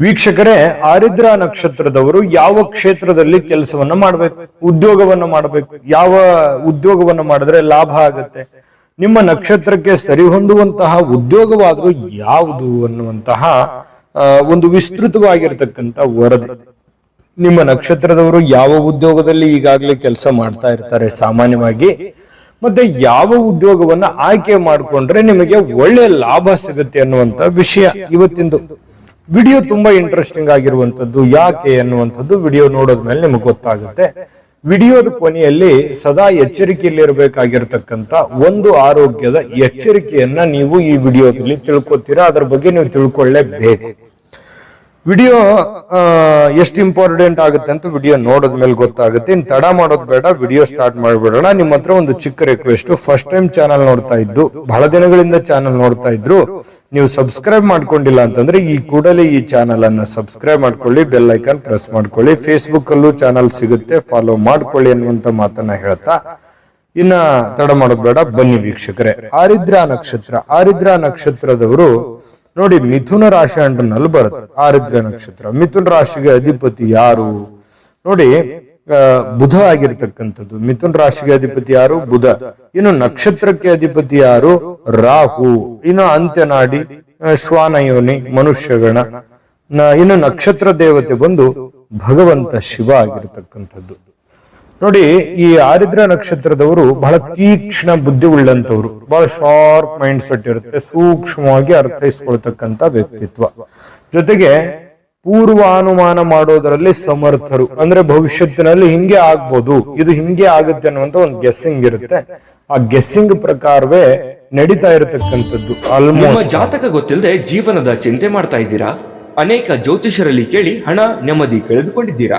ವೀಕ್ಷಕರೇ, ಆರಿದ್ರ ನಕ್ಷತ್ರದವರು ಯಾವ ಕ್ಷೇತ್ರದಲ್ಲಿ ಕೆಲಸವನ್ನ ಮಾಡಬೇಕು? ಉದ್ಯೋಗವನ್ನ ಮಾಡಬೇಕು. ಯಾವ ಉದ್ಯೋಗವನ್ನ ಮಾಡಿದ್ರೆ ಲಾಭ ಆಗುತ್ತೆ? ನಿಮ್ಮ ನಕ್ಷತ್ರಕ್ಕೆ ಸರಿ ಹೊಂದುವಂತಹ ಉದ್ಯೋಗವಾದ್ರೂ ಯಾವುದು ಅನ್ನುವಂತಹ ಒಂದು ವಿಸ್ತೃತವಾಗಿರ್ತಕ್ಕಂಥ ವರದಿ. ನಿಮ್ಮ ನಕ್ಷತ್ರದವರು ಯಾವ ಉದ್ಯೋಗದಲ್ಲಿ ಈಗಾಗಲೇ ಕೆಲಸ ಮಾಡ್ತಾ ಇರ್ತಾರೆ ಸಾಮಾನ್ಯವಾಗಿ? ಮತ್ತೆ ಯಾವ ಉದ್ಯೋಗವನ್ನ ಆಯ್ಕೆ ಮಾಡಿಕೊಂಡ್ರೆ ನಿಮಗೆ ಒಳ್ಳೆ ಲಾಭ ಸಿಗುತ್ತೆ ಅನ್ನುವಂತ ವಿಷಯ ಇವತ್ತಿಂದು. ವಿಡಿಯೋ ತುಂಬಾ ಇಂಟ್ರೆಸ್ಟಿಂಗ್ ಆಗಿರುವಂತದ್ದು ಯಾಕೆ ಅನ್ನುವಂಥದ್ದು ವಿಡಿಯೋ ನೋಡೋದ್ಮೇಲೆ ನಿಮಗೆ ಗೊತ್ತಾಗುತ್ತೆ. ವಿಡಿಯೋದ ಕೊನೆಯಲ್ಲಿ ಸದಾ ಎಚ್ಚರಿಕೆಯಲ್ಲಿರಬೇಕಾಗಿರ್ತಕ್ಕಂಥ ಒಂದು ಆರೋಗ್ಯದ ಎಚ್ಚರಿಕೆಯನ್ನ ನೀವು ಈ ವಿಡಿಯೋದಲ್ಲಿ ತಿಳ್ಕೊತೀರಾ? ಅದರ ಬಗ್ಗೆ ನೀವು ತಿಳ್ಕೊಳ್ಳೇಬೇಕು. ವಿಡಿಯೋ ಎಷ್ಟು ಇಂಪಾರ್ಟೆಂಟ್ ಆಗುತ್ತೆ ಅಂತ ವಿಡಿಯೋ ನೋಡಿದ್ಮೇಲೆ ಗೊತ್ತಾಗುತ್ತೆ. ಇನ್ ತಡ ಮಾಡೋದು ಬೇಡ, ವಿಡಿಯೋ ಸ್ಟಾರ್ಟ್ ಮಾಡಿಬಿಡೋಣ. ನಿಮ್ಮ ಹತ್ರ ಒಂದು ಚಿಕ್ಕ ರಿಕ್ವೆಸ್ಟ್ ಫಸ್ಟ್ ಟೈಮ್ ಚಾನಲ್ ನೋಡ್ತಾ ಇದ್ದು, ಬಹಳ ದಿನಗಳಿಂದ ಚಾನಲ್ ನೋಡ್ತಾ ಇದ್ರು, ನೀವು ಸಬ್ಸ್ಕ್ರೈಬ್ ಮಾಡ್ಕೊಂಡಿಲ್ಲ ಅಂತಂದ್ರೆ ಈ ಕೂಡಲೇ ಈ ಚಾನಲ್ ಅನ್ನ ಸಬ್ಸ್ಕ್ರೈಬ್ ಮಾಡ್ಕೊಳ್ಳಿ ಬೆಲ್ ಐಕಾನ್ ಪ್ರೆಸ್ ಮಾಡ್ಕೊಳ್ಳಿ. ಫೇಸ್ಬುಕ್ ಅಲ್ಲೂ ಚಾನಲ್ ಸಿಗುತ್ತೆ ಫಾಲೋ ಮಾಡ್ಕೊಳ್ಳಿ ಅನ್ನುವಂತ ಮಾತನ್ನ ಹೇಳ್ತಾ. ಇನ್ನ ತಡ ಮಾಡೋದ್ ಬೇಡ, ಬನ್ನಿ ವೀಕ್ಷಕರೇ. ಆರಿದ್ರಾ ನಕ್ಷತ್ರ. ಆರಿದ್ರಾ ನಕ್ಷತ್ರದವರು ನೋಡಿ, ಮಿಥುನ ರಾಶಿ ನಲ್ ಬರುತ್ತೆ ಆರಿದ್ರ ನಕ್ಷತ್ರ. ಮಿಥುನ ರಾಶಿಗೆ ಅಧಿಪತಿ ಯಾರು? ನೋಡಿ ಬುಧ ಆಗಿರ್ತಕ್ಕಂಥದ್ದು. ಮಿಥುನ್ ರಾಶಿಗೆ ಅಧಿಪತಿ ಯಾರು? ಬುಧ. ಇನ್ನು ನಕ್ಷತ್ರಕ್ಕೆ ಅಧಿಪತಿ ಯಾರು? ರಾಹು. ಇನ್ನು ಅಂತ್ಯನಾಡಿ ಶ್ವಾನಯೋನಿ ಮನುಷ್ಯಗಣ. ಇನ್ನು ನಕ್ಷತ್ರ ದೇವತೆ ಬಂದು ಭಗವಂತ ಶಿವ ಆಗಿರ್ತಕ್ಕಂಥದ್ದು. ನೋಡಿ, ಈ ಆರಿದ್ರ ನಕ್ಷತ್ರದವರು ಬಹಳ ತೀಕ್ಷ್ಣ ಬುದ್ಧಿ ಉಳ್ಳಂತವ್ರು ಬಹಳ ಶಾರ್ಪ್ ಮೈಂಡ್ ಸೆಟ್ ಇರುತ್ತೆ, ಸೂಕ್ಷ್ಮವಾಗಿ ಅರ್ಥೈಸ್ಕೊಳ್ತಕ್ಕಂತ ವ್ಯಕ್ತಿತ್ವ. ಜೊತೆಗೆ ಪೂರ್ವಾನುಮಾನ ಮಾಡೋದರಲ್ಲಿ ಸಮರ್ಥರು. ಅಂದ್ರೆ ಭವಿಷ್ಯತ್ತಿನಲ್ಲಿ ಹಿಂಗೆ ಆಗ್ಬೋದು, ಇದು ಹಿಂಗೆ ಆಗುತ್ತೆ ಅನ್ನುವಂತ ಒಂದು ಗೆಸ್ಸಿಂಗ್ ಇರುತ್ತೆ. ಆ ಗೆಸ್ಸಿಂಗ್ ಪ್ರಕಾರವೇ ನಡೀತಾ ಇರತಕ್ಕಂಥದ್ದು ಆಲ್ಮೋಸ್ಟ್ ಜಾತಕ ಗೊತ್ತಿಲ್ಲದೆ ಜೀವನದ ಚಿಂತೆ ಮಾಡ್ತಾ ಇದ್ದೀರಾ? ಅನೇಕ ಜ್ಯೋತಿಷರಲ್ಲಿ ಕೇಳಿ ಹಣ ನೆಮ್ಮದಿ ಕಳೆದುಕೊಂಡಿದ್ದೀರಾ?